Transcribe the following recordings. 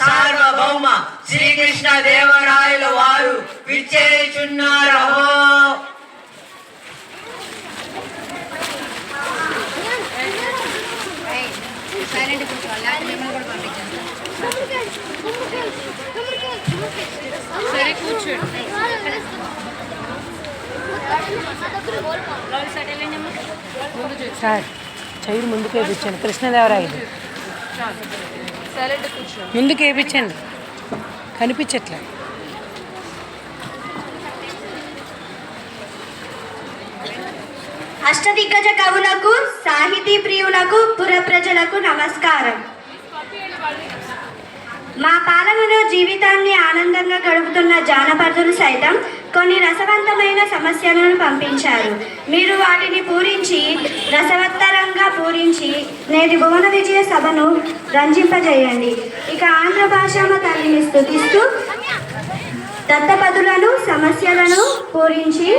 సార్వభౌమ శ్రీకృష్ణ దేవరాయల వారు పంపించాను సరే కూర్చోండి. చైర్ ముందుకు వేయించండి కృష్ణదేవరాయలు. ముందుకు వేయించండి కనిపించట్లే. అష్టదిగ్గజ కవులకు సాహితీ ప్రియులకు పుర ప్రజలకు నమస్కారం. మా పాలనలో జీవితాన్ని ఆనందంగా గడుపుతున్న జానపదులు సైతం కొన్ని రసవంతమైన సమస్యలను పంపించారు. మీరు వాటిని పూరించి రసవత్తరంగా పూరించి నేటి భువన విజయ సభను రంజింపజేయండి. ఇక ఆంధ్ర భాషామ తల్లిని స్థుతిస్తూ దత్తపదులను సమస్యలను పూరించి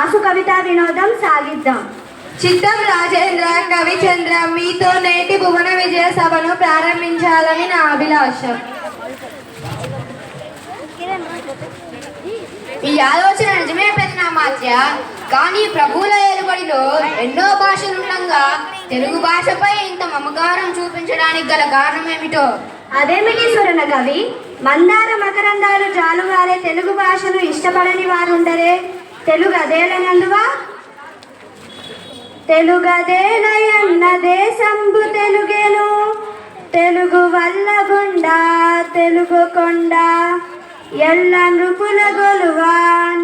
ఆసు కవితా వినోదం సాగిద్దాం. చిత్తం రాజేంద్ర కవిచంద్ర మీతో నేటి భువన విజయ సభను ప్రారంభించాలని నా అభిలాష. ఈ ఆలోచన నిజమే పెద్ద మాత్య కానీ ప్రభువుల ఏలుబడిలో ఎన్నో భాషలుండగా తెలుగు భాషపై ఇంత మమకారం చూపించడానికి గల కారణం ఏమిటో అదేమిటి సురణ కవి మందార మకరందాలు జాలువారే తెలుగు భాషను ఇష్టపడని వారు ఉండరే తెలుగు అదేలనందువా తెలుగదేనయన్న దేశంబు తెలుగేను. తెలుగు వల్ల గుండా తెలుగు కొండ. ఎల్ల నృపుల గొలువ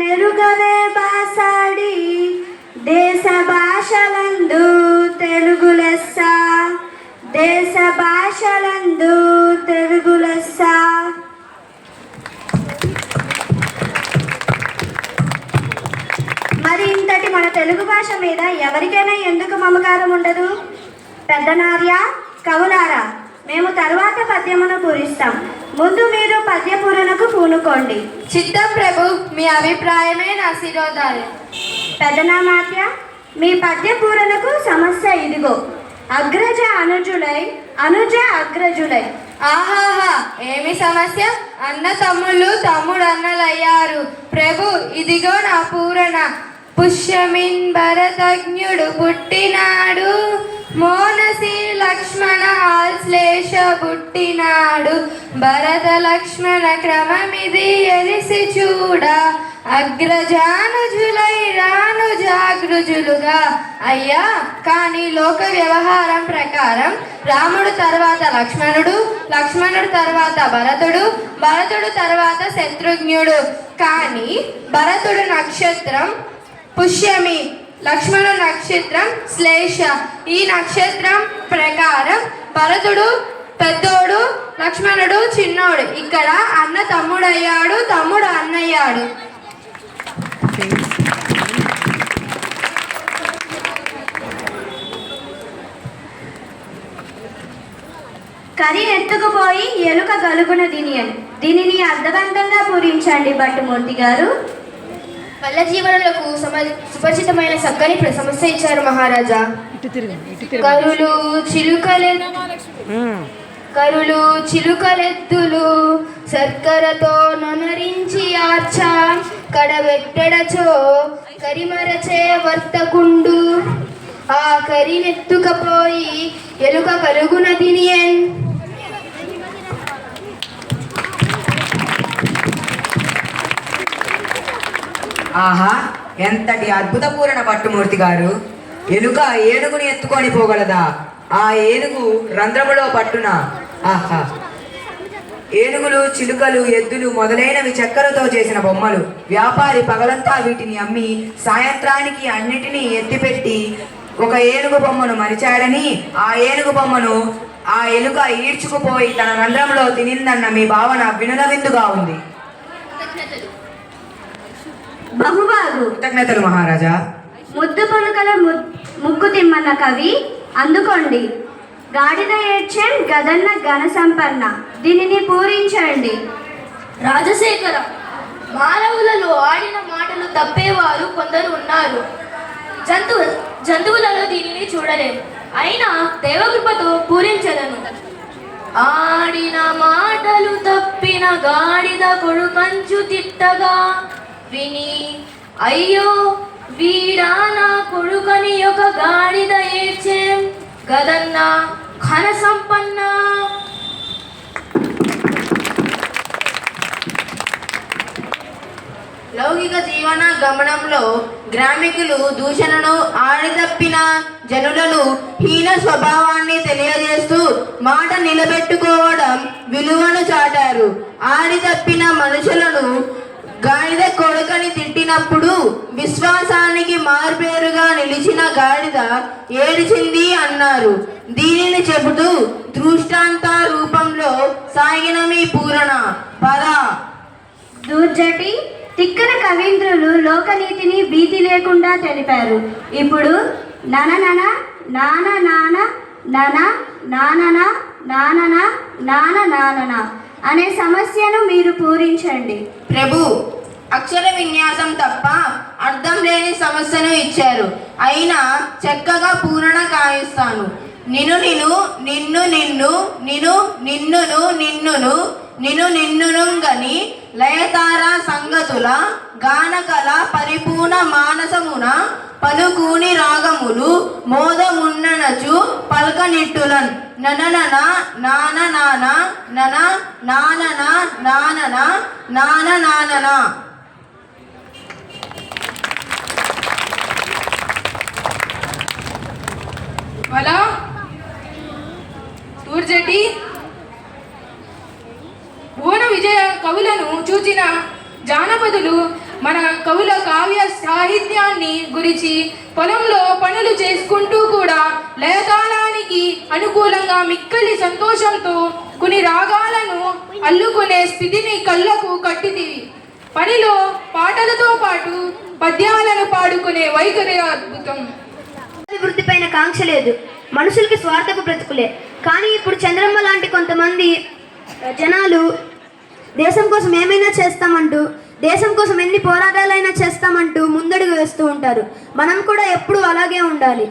నెరుగవే బాసాడి. దేశ భాషలందు తెలుగు లెస్స దేశ భాషలందు తెలుగు లెస్స. మరి ఇంతటి మన తెలుగు భాష మీద ఎవరికైనా ఎందుకు మమకారం ఉండదు? పెద్దనార్య కవులారా మేము తరువాత పద్యమును పూరిస్తాం ముందు మీరు పద్య పూరణకు పూనుకోండి. చిత్తం ప్రభు మీ అభిప్రాయమే నా శిరోధార్యం పెదనామాత్య మీ పద్య పూరణకు సమస్య ఇదిగో. అగ్రజ అనుజులై అనుజ అగ్రజులై. ఆహాహా ఏమి సమస్య? అన్న తమ్ముళ్ళు తమ్ముడు అన్నలయ్యారు ప్రభు ఇదిగో నా పూరణ. పుష్యమిన్ భరతజ్ఞుడు పుట్టినాడు. మోనసి లక్ష్మణ ఆశ్లేష పుట్టినాడు. భరత లక్ష్మణ క్రమమిది ఎలిసి చూడ. అగ్రజానుజులై రాను జాగృజులుగా. అయ్యా కానీ లోక వ్యవహారం ప్రకారం రాముడు తర్వాత లక్ష్మణుడు లక్ష్మణుడు తర్వాత భరతుడు భరతుడు తర్వాత శత్రుఘ్నుడు. కానీ భరతుడు నక్షత్రం పుష్యమి. లక్ష్మణ నక్షత్రం శ్లేష. ఈ నక్షత్రం ప్రకారం భరతుడు పెద్దోడు లక్ష్మణుడు చిన్నోడు. ఇక్కడ అన్న తమ్ముడయ్యాడు తమ్ముడు అన్నయ్యాడు. కరి ఎత్తుకుపోయి ఎలుక గలుగున దీనియన్. దీనిని అర్థవంతంగా పూరించండి భట్టుమూర్తి గారు. పల్ల జీవనులకు సమ సుపరిచితమైన చక్కని సమస్య ఇచ్చారు మహారాజా. కరులు చిలుకలె. కరులు చిలుకలెత్తులు శర్కరతో నొనరించి ఆర్చ కడబెట్టడచో కరిమరచే వర్తకుండు. ఆ కరినెత్తుకపోయి ఎలుక కలుగున తినియన్. ఆహా ఎంతటి అద్భుతపూరణ పట్టుమూర్తి గారు. ఎలుక ఏనుగుని ఎత్తుకొని పోగలదా? ఆ ఏనుగు రంధ్రములో పట్టున? ఆహా. ఏనుగులు చిలుకలు ఎద్దులు మొదలైనవి చెక్కలతో చేసిన బొమ్మలు. వ్యాపారి పగలంతా వీటిని అమ్మి సాయంత్రానికి అన్నిటినీ ఎత్తిపెట్టి ఒక ఏనుగు బొమ్మను మరిచాడని ఆ ఏనుగు బొమ్మను ఆ ఎలుక ఈడ్చుకుపోయి తన రంధ్రంలో తినిందన్న మీ భావన వినులవిందుగా ఉంది. బహుబాగు కృతజ్ఞతలు మహారాజా. ముద్దు పలుకల ముక్కు తిమ్మన్న కవి అందుకోండి. గాడిద ఏడ్చే గదన్న ఘన సంపన్న. దీనిని పూరించండి. రాజశేఖర మానవులలో ఆడిన మాటలు తప్పేవారు కొందరు ఉన్నారు. జంతువు జంతువులలో దీనిని చూడలేము అయినా దేవకృపతో పూరించదను. ఆడిన మాటలు తప్పిన గాడిద కొడుకంచు తిట్టగా విని అయ్యో వీడా నా కొడుకని ఒక గాడిద ఏడ్చేం గదన్న ఘన సంపన్న. లౌకిక జీవన గమనంలో గ్రామికులు దూషణను ఆడితప్పిన జనులను హీన స్వభావాన్ని తెలియజేస్తూ మాట నిలబెట్టుకోవడం విలువను చాటారు. ఆడితప్పిన మనుషులను గాడిద కొడుకని తిట్టినప్పుడు విశ్వాసానికి మార్పేరుగా నిలిచిన గాడిద ఏడిచింది అన్నారు. దీనిని చెబుతూ దృష్టాంత రూపంలో సాగిన మీ పూరణ. పద. దూర్జటి తిక్కన కవీంద్రులు లోకనీతిని భీతి లేకుండా తెలిపారు. ఇప్పుడు నన నన నాన నాన నన నానన నానన నాన నానన అనే సమస్యను మీరు పూరించండి. ప్రభు అక్షర విన్యాసం తప్ప అర్థం లేని సమస్యను ఇచ్చారు. అయినా చక్కగా పూరణ కాయిస్తాను నిను నిను నిన్ను నిన్ను నిను నిన్నును నిన్నును నిను నిన్నును గని లయతార సంగతుల గానకల పరిపూర్ణ మానసమున పలుకూని రాగములు మోదమున్ననచు పల్కనిట్టులన్. ననన నాన నాన నన నానన నానన నాన నానన అలా తూర్జటి భువన విజయ కవులను చూచిన జానపదులు మన కవుల కావ్య సాహిత్యాన్ని గురించి పొలంలో పనులు చేసుకుంటూ కూడా లయతాళానికి అనుకూలంగా మిక్కలి సంతోషంతో కొన్ని రాగాలను అల్లుకునే స్థితిని కళ్ళకు కట్టితివి పనిలో పాటలతో పాటు పద్యాలను పాడుకునే వైఖరి అద్భుతం. వృత్తిపైన కాంక్ష లేదు. మనుషులకి స్వార్థపు బ్రతుకులే. కానీ ఇప్పుడు చంద్రమ్మ లాంటి కొంతమంది జనాలు దేశం కోసం ఏమైనా చేస్తామంటూ దేశం కోసం ఎన్ని పోరాటాలైనా చేస్తామంటూ ముందడుగు వేస్తూ ఉంటారు. మనం కూడా ఎప్పుడూ అలాగే ఉండాలి.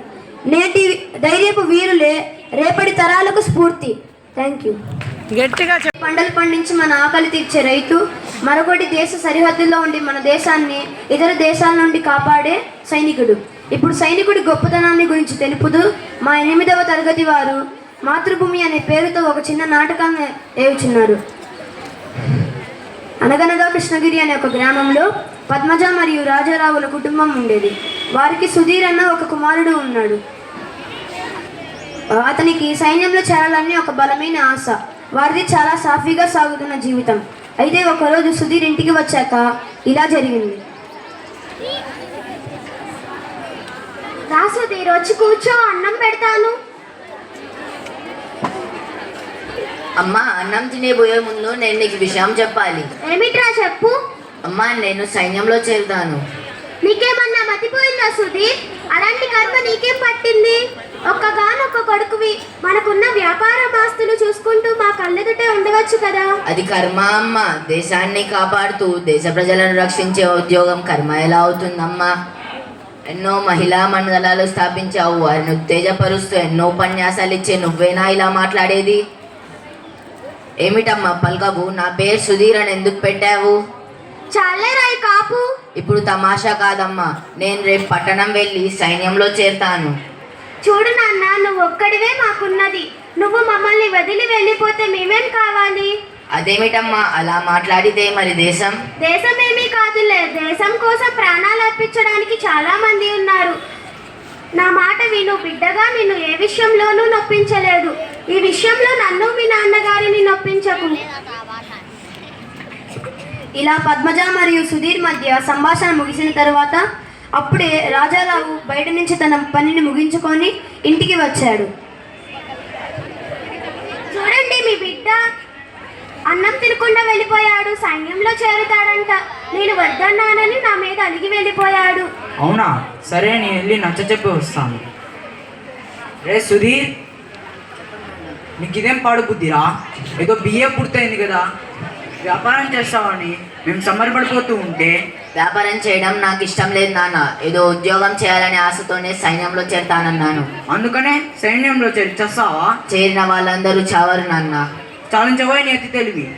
నేటి ధైర్యపు వీరులే రేపటి తరాలకు స్ఫూర్తి. థ్యాంక్ యూ గట్టిగా పంటలు పండించి మన ఆకలి తీర్చే రైతు మరొకటి దేశ సరిహద్దుల్లో ఉండి మన దేశాన్ని ఇతర దేశాల నుండి కాపాడే సైనికుడు. ఇప్పుడు సైనికుడి గొప్పతనాన్ని గురించి తెలుపుతూ మా ఎనిమిదవ తరగతి వారు మాతృభూమి అనే పేరుతో ఒక చిన్న నాటకాన్ని వేయుచున్నారు. అనగనగా కృష్ణగిరి అనే ఒక గ్రామంలో పద్మజ మరియు రాజారావుల కుటుంబం ఉండేది. వారికి సుధీర్ అన్న ఒక కుమారుడు ఉన్నాడు. అతనికి సైన్యంలో చేరాలని ఒక బలమైన ఆశ. వారిది చాలా సాఫీగా సాగుతున్న జీవితం. అయితే ఒకరోజు సుధీర్ ఇంటికి వచ్చాక ఇలా జరిగింది. రాసుధీర్ వచ్చి కూర్చో అన్నం పెడతాను. అమ్మా అన్నం తినేబోయే ముందు నేను నీకు విషయం చెప్పాలి. ఏమిట్రా చెప్పు? అమ్మా నేను సైన్యంలో చేరుతాను. నీకేమన్నా మతిపోయిందా సుధీర్? అలాంటి కర్మ నీకేం పట్టింది? ఒక్కగానొక్క కొడుకువి మనకున్న వ్యాపార ఆస్తులు చూసుకుంటూ మా కళ్ళెదుటే ఉండవచ్చు కదా. అది కర్మ అమ్మ. దేశాన్ని కాపాడుతూ దేశ ప్రజలను రక్షించే ఉద్యోగం కర్మ ఎలా అవుతుందమ్మా? ఎన్నో మహిళా మండలాలు స్థాపించావు. వారిని ఉత్తేజపరుస్తూ ఎన్నో ఉపన్యాసాలు ఇచ్చే నువ్వేనా ఇలా మాట్లాడేది? ఏమిటమ్మా పల్కవు నా పేరు సుధీర్ అని ఎందుకు పెట్టావు? చాలే రాయి కాపు. ఇప్పుడు తమాషా కాదమ్మా. నేను రేపు పట్టణం వెళ్ళి సైన్యంలో చేరుతాను. చూడు నాన్న నువ్వు ఒక్కడివే మాకున్నది. నువ్వు మమ్మల్ని వదిలి వెళ్ళిపోతే మేమేం కావాలి? అదేమిటమ్మా? అలా మాట్లాడితే మరి దేశం? దేశమేమీ కాదులే. దేశం కోసం ప్రాణాలు అర్పించడానికి చాలా మంది ఉన్నారు. నా మాట విను బిడ్డగా నిన్ను ఏ విషయంలోనూ నొప్పించలేదు. ఈ విషయంలో నన్ను మీ నాన్నగారిని నొప్పించకు. ఇలా పద్మజ మరియు సుధీర్ మధ్య సంభాషణ ముగిసిన తర్వాత అప్పుడే రాజారావు బయట నుంచి తన పనిని ముగించుకొని ఇంటికి వచ్చాడు. చూడండి మీ బిడ్డ. అన్నం తినకుండా వెళ్ళిపోయాడు. సైన్యంలో చేరుతాడంట. నేను వద్దన్నానని నా మీద అలిగి వెళ్ళిపోయాడు. అవునా? సరే నేను వెళ్ళి నచ్చ చెప్పి వస్తాను. రే సుధీర్. నీకు ఇదేం పాడు బుద్ధిరా? ఏదో బిఏ పూర్తయింది కదా. వ్యాపారం చేస్తావని మేము సంబరపడిపోతూ ఉంటే. వ్యాపారం చేయడం నాకు ఇష్టం లేదు నాన్న. ఏదో ఉద్యోగం చేయాలనే ఆశతోనే సైన్యంలో చేరతానన్నాను. అందుకనే సైన్యంలో చేరి చేస్తావా? చేరిన వాళ్ళందరూ చావరు నాన్న. చాలించబోయి నీ అతి తెలివి?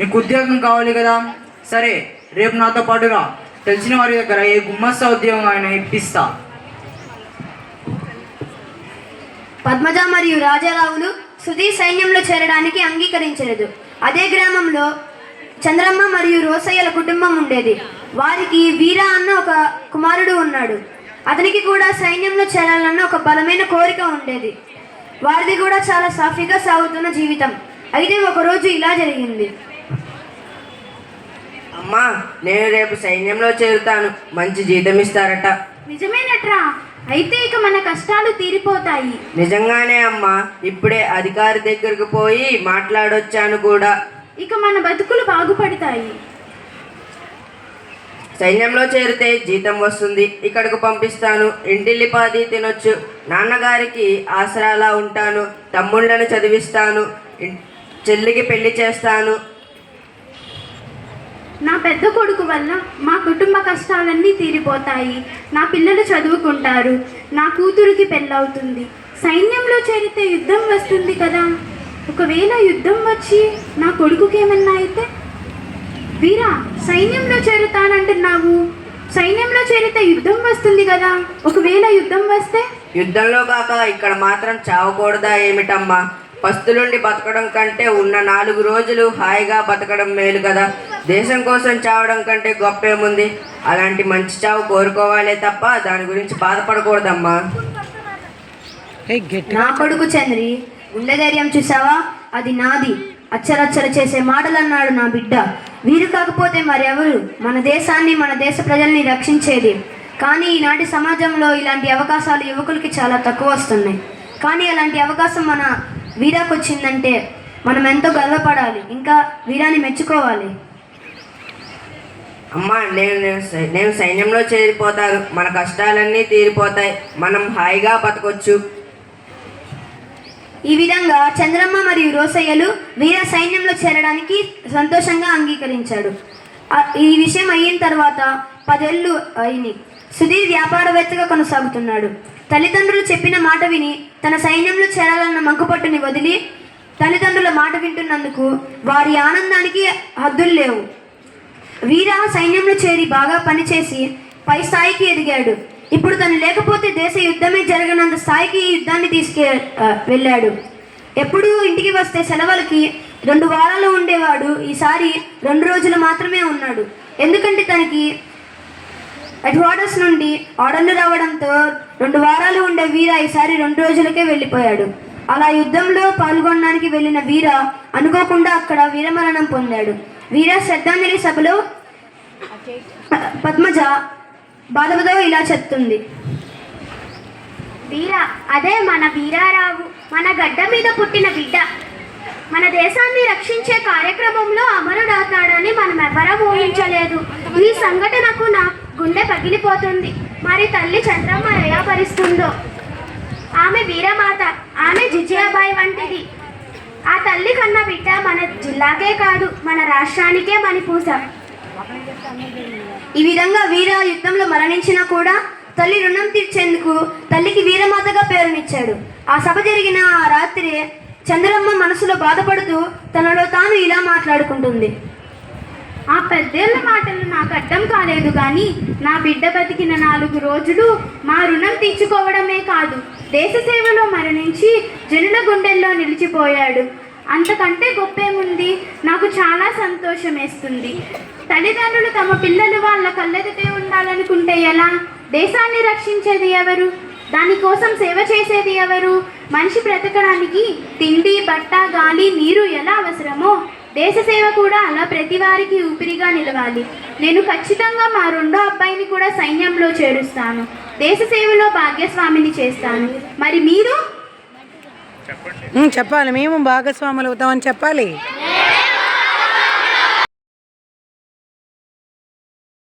నీకు ఉద్యోగం కావాలి కదా. సరే రేపు నాతో పాటుగా తెలిసిన వారి దగ్గర ఏ గుమ్మస్తా ఉద్యోగం ఆయన ఇప్పిస్తా. పద్మజ మరియు రాజారావులు సుధీ సైన్యంలో చేరడానికి అంగీకరించలేదు. అదే గ్రామంలో చంద్రమ్మ మరియు రోసయ్యల కుటుంబం ఉండేది. వారికి వీర అన్న ఒక కుమారుడు ఉన్నాడు. అతనికి కూడా సైన్యంలో చేరాలన్న ఒక బలమైన కోరిక ఉండేది. వారిది కూడా చాలా సాఫీగా సాగుతున్న జీవితం. అయితే ఒకరోజు ఇలా జరిగింది. అమ్మా నేను రేపు సైన్యంలో చేరుతాను. మంచి జీతం ఇస్తారట. నిజమేనట్రా. అయితే ఇక మన కష్టాలు తీరిపోతాయి. నిజంగానే అమ్మా ఇప్పుడే అధికారి దగ్గరకు పోయి మాట్లాడొచ్చాను కూడా. ఇక మన బతుకులు బాగుపడతాయి. సైన్యంలో చేరితే జీతం వస్తుంది. ఇక్కడికి పంపిస్తాను. ఇంటిల్లిపాది తినొచ్చు. నాన్నగారికి ఆసరాలా ఉంటాను. తమ్ముళ్ళను చదివిస్తాను. చెల్లికి పెళ్ళి చేస్తాను. నా పెద్ద కొడుకు వల్ల మా కుటుంబ కష్టాలన్నీ తీరిపోతాయి. నా పిల్లలు చదువుకుంటారు. నా కూతురికి పెళ్ళవుతుంది. సైన్యంలో చేరితే యుద్ధం వస్తుంది కదా. ఒకవేళ యుద్ధం వచ్చి నా కొడుకుకేమన్నా అయితే? వీరా సైన్యంలో చేరుతానంటున్నావు. సైన్యంలో చేరితే యుద్ధం వస్తుంది కదా. ఒకవేళ యుద్ధం వస్తే? యుద్ధంలో కాక ఇక్కడ మాత్రం చావకూడదా ఏమిటమ్మా? పస్తులుండి బతకడం కంటే ఉన్న నాలుగు రోజులు హాయిగా బతకడం మేలు కదా. దేశం కోసం చావడం కంటే గొప్పేముంది? అలాంటి మంచి చావు కోరుకోవాలే తప్ప దాని గురించి బాధపడకూడదమ్మా. నా కొడుకు చంద్రి గుండె ధైర్యం చూసావా? అది నాది. అచ్చరచ్చర చేసే మాటలు అన్నాడు నా బిడ్డ. వీరు కాకపోతే మరెవరు? మన దేశాన్ని మన దేశ ప్రజల్ని రక్షించేది. కానీ ఈనాటి సమాజంలో ఇలాంటి అవకాశాలు యువకులకి చాలా తక్కువ వస్తున్నాయి. కానీ అలాంటి అవకాశం మన వీరాకు వచ్చిందంటే మనం ఎంతో గర్వపడాలి ఇంకా వీరాన్ని మెచ్చుకోవాలి. అమ్మా నేను నేను నేను సైన్యంలో చేరిపోతాను. మన కష్టాలన్నీ తీరిపోతాయి. మనం హాయిగా బతకొచ్చు. ఈ విధంగా చంద్రమ్మ మరియు రోసయ్యలు వీర సైన్యంలో చేరడానికి సంతోషంగా అంగీకరించాడు. ఈ విషయం అయిన తర్వాత పదేళ్ళు అయినాయి సుధీర్ వ్యాపారవేత్తగా కొనసాగుతున్నాడు. తల్లిదండ్రులు చెప్పిన మాట విని తన సైన్యంలో చేరాలన్న మంకుపట్టుని వదిలి తల్లిదండ్రుల మాట వింటున్నందుకు వారి ఆనందానికి హద్దులు లేవు. వీర సైన్యంలో చేరి బాగా పనిచేసి పై స్థాయికి ఎదిగాడు. ఇప్పుడు తను లేకపోతే దేశ యుద్ధమే జరగనంత స్థాయికి ఈ యుద్ధాన్ని తీసుకే వెళ్ళాడు. ఎప్పుడూ ఇంటికి వస్తే సెలవులకి రెండు వారాలు ఉండేవాడు. ఈసారి రెండు రోజులు మాత్రమే ఉన్నాడు. ఎందుకంటే తనకి హెడ్ నుండి ఆర్డర్లు రావడంతో రెండు వారాలు ఉండే వీర ఈసారి రెండు రోజులకే వెళ్ళిపోయాడు. అలా యుద్ధంలో పాల్గొనడానికి వెళ్ళిన వీర అనుకోకుండా అక్కడ వీరమరణం పొందాడు. వీర శ్రద్ధాంజలి సభలో ప- పద్మజ బాధపదో ఇలా చెప్తుంది. వీర అదే మన వీరారావు మన గడ్డ మీద పుట్టిన బిడ్డ. మన దేశాన్ని రక్షించే కార్యక్రమంలో అమరుడవుతాడని మనం ఎవరం ఊహించలేదు. ఈ సంఘటనకు నా గుండె పగిలిపోతుంది. మరి తల్లి చంద్రమ్మ ఎలా భరిస్తుందో? ఆమె వీరమాత ఆమె జిజియాబాయి వంటిది. ఆ తల్లి కన్న బిడ్డ మన జిల్లాకే కాదు మన రాష్ట్రానికే మణిపూస. ఈ విధంగా వీర యుద్ధంలో మరణించినా కూడా తల్లి రుణం తీర్చేందుకు తల్లికి వీరమాతగా పేరునిచ్చాడు. ఆ సభ జరిగిన ఆ రాత్రి చంద్రమ్మ మనసులో బాధపడుతూ తనలో తాను ఇలా మాట్లాడుకుంటుంది. ఆ పెద్దేళ్ళ మాటలు నాకు అర్థం కాలేదు కానీ నా బిడ్డ బతికిన నాలుగు రోజులు మా రుణం తీర్చుకోవడమే కాదు దేశ సేవలో మరణించి జనుల గుండెల్లో నిలిచిపోయాడు. అంతకంటే గొప్పేముంది? నాకు చాలా సంతోషం వేస్తుంది. తల్లిదండ్రులు తమ పిల్లలు వాళ్ళ కళ్ళెదుటే ఉండాలనుకుంటే ఎలా? దేశాన్ని రక్షించేది ఎవరు? దానికోసం సేవ చేసేది ఎవరు? మనిషి బ్రతకడానికి తిండి బట్ట గాలి నీరు ఎలా అవసరమో దేశ సేవ కూడా అలా ప్రతి వారికి ఊపిరిగా నిలవాలి. నేను ఖచ్చితంగా మా రెండో అబ్బాయిని కూడా సైన్యంలో చేరుస్తాను. దేశ సేవలో భాగ్యస్వామిని చేస్తాను. మరి మీరు? చెప్పాలి. మేము భాగస్వాములు అవుతామని చెప్పాలి.